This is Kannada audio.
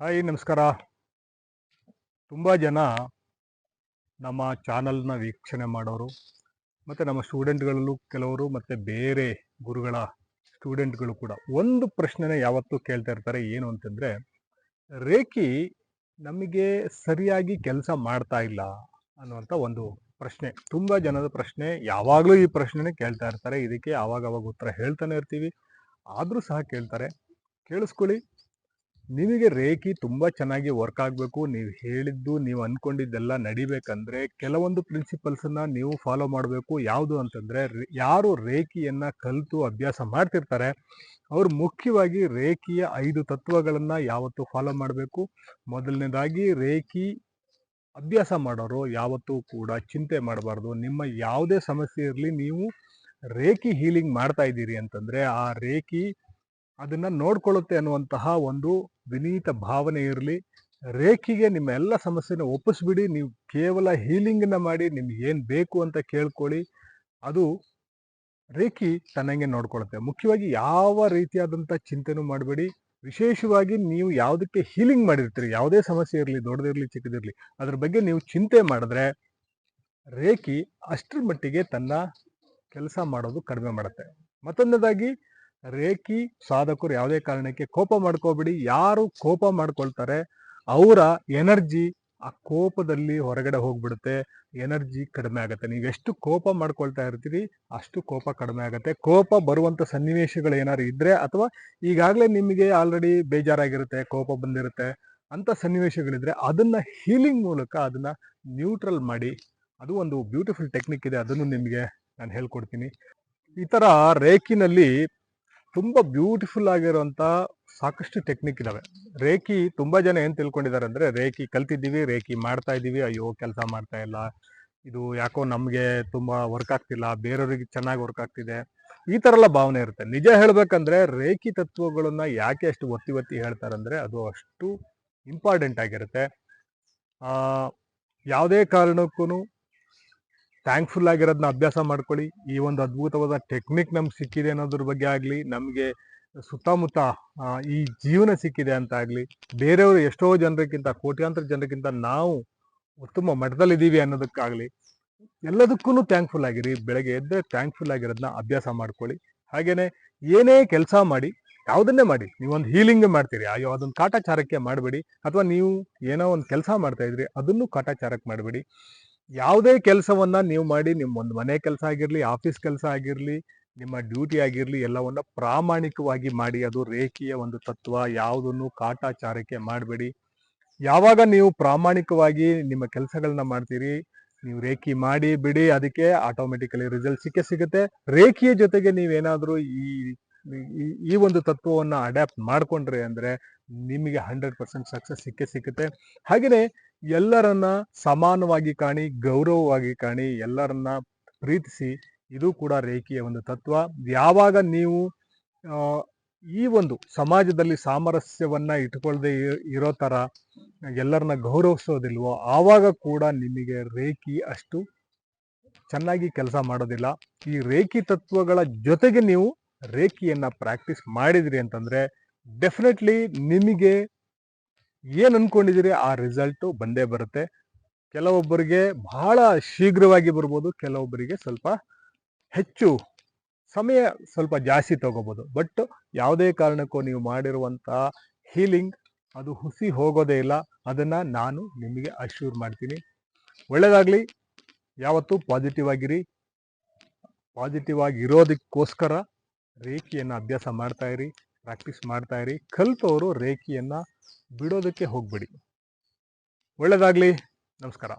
ಹಾಯ್, ನಮಸ್ಕಾರ. ತುಂಬ ಜನ ನಮ್ಮ ಚಾನಲ್ನ ವೀಕ್ಷಣೆ ಮಾಡೋರು ಮತ್ತು ನಮ್ಮ ಸ್ಟೂಡೆಂಟ್ಗಳಲ್ಲೂ ಕೆಲವರು ಮತ್ತು ಬೇರೆ ಗುರುಗಳ ಸ್ಟೂಡೆಂಟ್ಗಳು ಕೂಡ ಒಂದು ಪ್ರಶ್ನೆನೇ ಯಾವತ್ತೂ ಕೇಳ್ತಾ ಇರ್ತಾರೆ ಏನು ಅಂತಂದರೆ, ರೇಖಿ ನಮಗೆ ಸರಿಯಾಗಿ ಕೆಲಸ ಮಾಡ್ತಾ ಇಲ್ಲ ಅನ್ನುವಂಥ ಒಂದು ಪ್ರಶ್ನೆ. ತುಂಬ ಜನದ ಪ್ರಶ್ನೆ, ಯಾವಾಗಲೂ ಈ ಪ್ರಶ್ನೆನೇ ಕೇಳ್ತಾ ಇರ್ತಾರೆ. ಇದಕ್ಕೆ ಆವಾಗವಾಗ ಉತ್ತರ ಹೇಳ್ತಾನೆ ಇರ್ತೀವಿ. ಆದರೂ ಸಹ ಕೇಳ್ತಾರೆ. ಕೇಳಿಸ್ಕೊಳ್ಳಿ. ನಿಮಗೆ ರೇಖಿ ತುಂಬ ಚೆನ್ನಾಗಿ ವರ್ಕ್ ಆಗಬೇಕು. ನೀವು ಹೇಳಿದ್ದು, ನೀವು ಅಂದ್ಕೊಂಡಿದ್ದೆಲ್ಲ ನಡಿಬೇಕಂದ್ರೆ ಕೆಲವೊಂದು ಪ್ರಿನ್ಸಿಪಲ್ಸನ್ನು ನೀವು ಫಾಲೋ ಮಾಡಬೇಕು. ಯಾವುದು ಅಂತಂದರೆ ಯಾರು ರೇಖಿಯನ್ನು ಕಲಿತು ಅಭ್ಯಾಸ ಮಾಡ್ತಿರ್ತಾರೆ, ಅವರು ಮುಖ್ಯವಾಗಿ ರೇಖಿಯ ಐದು ತತ್ವಗಳನ್ನು ಯಾವತ್ತು ಫಾಲೋ ಮಾಡಬೇಕು. ಮೊದಲನೇದಾಗಿ ರೇಖಿ ಅಭ್ಯಾಸ ಮಾಡೋರು ಯಾವತ್ತೂ ಕೂಡ ಚಿಂತೆ ಮಾಡಬಾರ್ದು. ನಿಮ್ಮ ಯಾವುದೇ ಸಮಸ್ಯೆ ಇರಲಿ, ನೀವು ರೇಖಿ ಹೀಲಿಂಗ್ ಮಾಡ್ತಾ ಇದ್ದೀರಿ ಅಂತಂದರೆ, ಆ ರೇಖಿ ಅದನ್ನ ನೋಡ್ಕೊಳ್ಳುತ್ತೆ ಅನ್ನುವಂತಹ ಒಂದು ವಿನೀತ ಭಾವನೆ ಇರಲಿ. ರೇಖಿಗೆ ನಿಮ್ಮ ಎಲ್ಲ ಸಮಸ್ಯೆನ ಒಪ್ಪಿಸ್ಬಿಡಿ. ನೀವು ಕೇವಲ ಹೀಲಿಂಗ್ನ ಮಾಡಿ ನಿಮ್ಗೆ ಏನು ಬೇಕು ಅಂತ ಕೇಳ್ಕೊಳ್ಳಿ. ಅದು ರೇಖಿ ತನ್ನಂಗೆ ನೋಡ್ಕೊಳುತ್ತೆ. ಮುಖ್ಯವಾಗಿ ಯಾವ ರೀತಿಯಾದಂಥ ಚಿಂತೆನೂ ಮಾಡಬೇಡಿ. ವಿಶೇಷವಾಗಿ ನೀವು ಯಾವುದಕ್ಕೆ ಹೀಲಿಂಗ್ ಮಾಡಿರ್ತೀರಿ, ಯಾವುದೇ ಸಮಸ್ಯೆ ಇರಲಿ, ದೊಡ್ಡದಿರಲಿ, ಚಿಕ್ಕದಿರಲಿ, ಅದ್ರ ಬಗ್ಗೆ ನೀವು ಚಿಂತೆ ಮಾಡಿದ್ರೆ ರೇಖಿ ಅಷ್ಟರ ಮಟ್ಟಿಗೆ ತನ್ನ ಕೆಲಸ ಮಾಡೋದು ಕಡಿಮೆ ಮಾಡುತ್ತೆ. ಮತ್ತೊಂದದಾಗಿ ರೇಖಿ ಸಾಧಕರು ಯಾವುದೇ ಕಾರಣಕ್ಕೆ ಕೋಪ ಮಾಡ್ಕೋಬಿಡಿ. ಯಾರು ಕೋಪ ಮಾಡ್ಕೊಳ್ತಾರೆ, ಅವರ ಎನರ್ಜಿ ಆ ಕೋಪದಲ್ಲಿ ಹೊರಗಡೆ ಹೋಗ್ಬಿಡುತ್ತೆ. ಎನರ್ಜಿ ಕಡಿಮೆ ಆಗುತ್ತೆ. ನೀವು ಎಷ್ಟು ಕೋಪ ಮಾಡ್ಕೊಳ್ತಾ ಇರ್ತೀರಿ, ಅಷ್ಟು ಕೋಪ ಕಡಿಮೆ ಆಗುತ್ತೆ. ಕೋಪ ಬರುವಂತ ಸನ್ನಿವೇಶಗಳು ಏನಾದ್ರು ಇದ್ದರೆ ಅಥವಾ ಈಗಾಗಲೇ ನಿಮಗೆ ಆಲ್ರೆಡಿ ಬೇಜಾರಾಗಿರುತ್ತೆ, ಕೋಪ ಬಂದಿರುತ್ತೆ ಅಂತ ಸನ್ನಿವೇಶಗಳಿದ್ರೆ ಅದನ್ನ ಹೀಲಿಂಗ್ ಮೂಲಕ ಅದನ್ನ ನ್ಯೂಟ್ರಲ್ ಮಾಡಿ, ಅದು ಒಂದು ಬ್ಯೂಟಿಫುಲ್ ಟೆಕ್ನಿಕ್ ಇದೆ. ಅದನ್ನು ನಿಮಗೆ ನಾನು ಹೇಳ್ಕೊಡ್ತೀನಿ. ಈ ತರ ರೇಖಿನಲ್ಲಿ ತುಂಬಾ ಬ್ಯೂಟಿಫುಲ್ ಆಗಿರುವಂಥ ಸಾಕಷ್ಟು ಟೆಕ್ನಿಕ್ ಇದಾವೆ. ರೇಖಿ ತುಂಬಾ ಜನ ಏನು ತಿಳ್ಕೊಂಡಿದ್ದಾರೆ ಅಂದ್ರೆ, ರೇಖಿ ಕಲ್ತಿದ್ದೀವಿ, ರೇಖಿ ಮಾಡ್ತಾ ಇದ್ದೀವಿ, ಅಯ್ಯೋ ಕೆಲಸ ಮಾಡ್ತಾ ಇಲ್ಲ, ಇದು ಯಾಕೋ ನಮಗೆ ತುಂಬಾ ವರ್ಕ್ ಆಗ್ತಿಲ್ಲ, ಬೇರೆಯವ್ರಿಗೆ ಚೆನ್ನಾಗಿ ವರ್ಕ್ ಆಗ್ತಿದೆ. ಈ ಥರ ಎಲ್ಲ ಭಾವನೆ ಇರುತ್ತೆ. ನಿಜ ಹೇಳಬೇಕಂದ್ರೆ, ರೇಖಿ ತತ್ವಗಳನ್ನ ಯಾಕೆ ಅಷ್ಟು ಒತ್ತಿ ಒತ್ತಿ ಹೇಳ್ತಾರೆ ಅಂದರೆ, ಅದು ಅಷ್ಟು ಇಂಪಾರ್ಟೆಂಟ್ ಆಗಿರುತ್ತೆ. ಯಾವುದೇ ಕಾರಣಕ್ಕೂ ಥ್ಯಾಂಕ್ಫುಲ್ ಆಗಿರೋದನ್ನ ಅಭ್ಯಾಸ ಮಾಡ್ಕೊಳ್ಳಿ. ಈ ಒಂದು ಅದ್ಭುತವಾದ ಟೆಕ್ನಿಕ್ ನಮ್ಗೆ ಸಿಕ್ಕಿದೆ ಅನ್ನೋದ್ರ ಬಗ್ಗೆ ಆಗಲಿ, ನಮಗೆ ಸುತ್ತಮುತ್ತ ಈ ಜೀವನ ಸಿಕ್ಕಿದೆ ಅಂತ ಆಗಲಿ, ಬೇರೆಯವರು ಎಷ್ಟೋ ಜನರಿಗಿಂತ, ಕೋಟ್ಯಾಂತರ ಜನರಿಗಿಂತ ನಾವು ಉತ್ತಮ ಮಠದಲ್ಲಿದ್ದೀವಿ ಅನ್ನೋದಕ್ಕಾಗಲಿ ಎಲ್ಲದಕ್ಕೂ ಥ್ಯಾಂಕ್ಫುಲ್ ಆಗಿರಿ. ಬೆಳಗ್ಗೆ ಎದ್ದರೆ ಥ್ಯಾಂಕ್ಫುಲ್ ಆಗಿರೋದನ್ನ ಅಭ್ಯಾಸ ಮಾಡ್ಕೊಳ್ಳಿ. ಹಾಗೆಯೇ ಏನೇ ಕೆಲಸ ಮಾಡಿ, ಯಾವುದನ್ನೇ ಮಾಡಿ, ನೀವೊಂದು ಹೀಲಿಂಗ್ ಮಾಡ್ತೀರಿ. ಅಯ್ಯೋ ಅದೊಂದು ಕಾಟಾಚಾರಕ್ಕೆ ಮಾಡಬೇಡಿ. ಅಥವಾ ನೀವು ಏನೋ ಒಂದು ಕೆಲಸ ಮಾಡ್ತಾ ಇದ್ರಿ, ಅದನ್ನು ಕಾಟಾಚಾರಕ್ಕೆ ಮಾಡಬೇಡಿ. ಯಾವುದೇ ಕೆಲಸವನ್ನ ನೀವು ಮಾಡಿ, ನಿಮ್ಮ ಒಂದು ಮನೆ ಕೆಲಸ ಆಗಿರಲಿ, ಆಫೀಸ್ ಕೆಲಸ ಆಗಿರಲಿ, ನಿಮ್ಮ ಡ್ಯೂಟಿ ಆಗಿರಲಿ, ಎಲ್ಲವನ್ನ ಪ್ರಾಮಾಣಿಕವಾಗಿ ಮಾಡಿ, ಅದು ರೇಖೆಯ ಒಂದು ತತ್ವ, ಯಾವುದನ್ನು ಕಾಟಾಚಾರಕ್ಕೆ ಮಾಡಬೇಡಿ. ಯಾವಾಗ ನೀವು ಪ್ರಾಮಾಣಿಕವಾಗಿ ನಿಮ್ಮ ಕೆಲಸಗಳನ್ನ ಮಾಡ್ತೀರಿ, ನೀವು ರೇಖಿ ಮಾಡಿ ಬಿಡಿ, ಅದಕ್ಕೆ ಆಟೋಮೆಟಿಕಲಿ ರಿಸಲ್ಟ್ ಸಿಕ್ಕೇ ಸಿಗುತ್ತೆ. ರೇಖಿಯ ಜೊತೆಗೆ ನೀವೇನಾದರೂ ಈ ಈ ಒಂದು ತತ್ವವನ್ನು ಅಡ್ಯಾಪ್ಟ್ ಮಾಡಿಕೊಂಡ್ರೆ ಅಂದ್ರೆ ನಿಮಗೆ ಹಂಡ್ರೆಡ್ ಪರ್ಸೆಂಟ್ ಸಕ್ಸಸ್ ಸಿಕ್ಕೇ ಸಿಗುತ್ತೆ ಹಾಗೆಯೇ ಎಲ್ಲರನ್ನ ಸಮಾನವಾಗಿ ಕಾಣಿ, ಗೌರವವಾಗಿ ಕಾಣಿ, ಎಲ್ಲರನ್ನ ಪ್ರೀತಿಸಿ, ಇದು ಕೂಡ ರೇಖೆಯ ಒಂದು ತತ್ವ. ಯಾವಾಗ ನೀವು ಈ ಒಂದು ಸಮಾಜದಲ್ಲಿ ಸಾಮರಸ್ಯವನ್ನ ಇಟ್ಕೊಳ್ಳದೆ ಇರೋ ತರ ಎಲ್ಲರನ್ನ ಗೌರವಿಸೋದಿಲ್ವೋ, ಆವಾಗ ಕೂಡ ನಿಮಗೆ ರೇಖಿ ಅಷ್ಟು ಚೆನ್ನಾಗಿ ಕೆಲಸ ಮಾಡೋದಿಲ್ಲ. ಈ ರೇಖಿ ತತ್ವಗಳ ಜೊತೆಗೆ ನೀವು ರೇಖಿಯನ್ನ ಪ್ರಾಕ್ಟೀಸ್ ಮಾಡಿದ್ರಿ ಅಂತಂದ್ರೆ ಡೆಫಿನೆಟ್ಲಿ ನಿಮಗೆ ಏನ್ ಅನ್ಕೊಂಡಿದ್ದೀರಿ ಆ ರಿಸಲ್ಟು ಬಂದೇ ಬರುತ್ತೆ. ಕೆಲವೊಬ್ಬರಿಗೆ ಬಹಳ ಶೀಘ್ರವಾಗಿ ಬರ್ಬೋದು, ಕೆಲವೊಬ್ಬರಿಗೆ ಸ್ವಲ್ಪ ಹೆಚ್ಚು ಸಮಯ ಸ್ವಲ್ಪ ಜಾಸ್ತಿ ತಗೋಬಹುದು ಬಟ್ ಯಾವುದೇ ಕಾರಣಕ್ಕೂ ನೀವು ಮಾಡಿರುವಂತ ಹೀಲಿಂಗ್ ಅದು ಹುಸಿ ಹೋಗೋದೇ ಇಲ್ಲ. ಅದನ್ನ ನಾನು ನಿಮಗೆ ಅಶ್ಯೂರ್ ಮಾಡ್ತೀನಿ. ಒಳ್ಳೆಯದಾಗಲಿ ಯಾವತ್ತು ಪಾಸಿಟಿವ್ ಆಗಿರಿ. ಪಾಸಿಟಿವ್ ಆಗಿ ಇರೋದಕ್ಕೋಸ್ಕರ ರೇಖಿಯನ್ನು ಅಭ್ಯಾಸ ಮಾಡ್ತಾ ಇರಿ. ಪ್ರಾಕ್ಟೀಸ್ ಮಾಡ್ತಾ ಇರಿ. ಕಲ್ತವರು ರೇಖಿಯನ್ನ ಬಿಡೋದಕ್ಕೆ ಹೋಗಬೇಡಿ. ಒಳ್ಳೆಯದಾಗಲಿ ನಮಸ್ಕಾರ.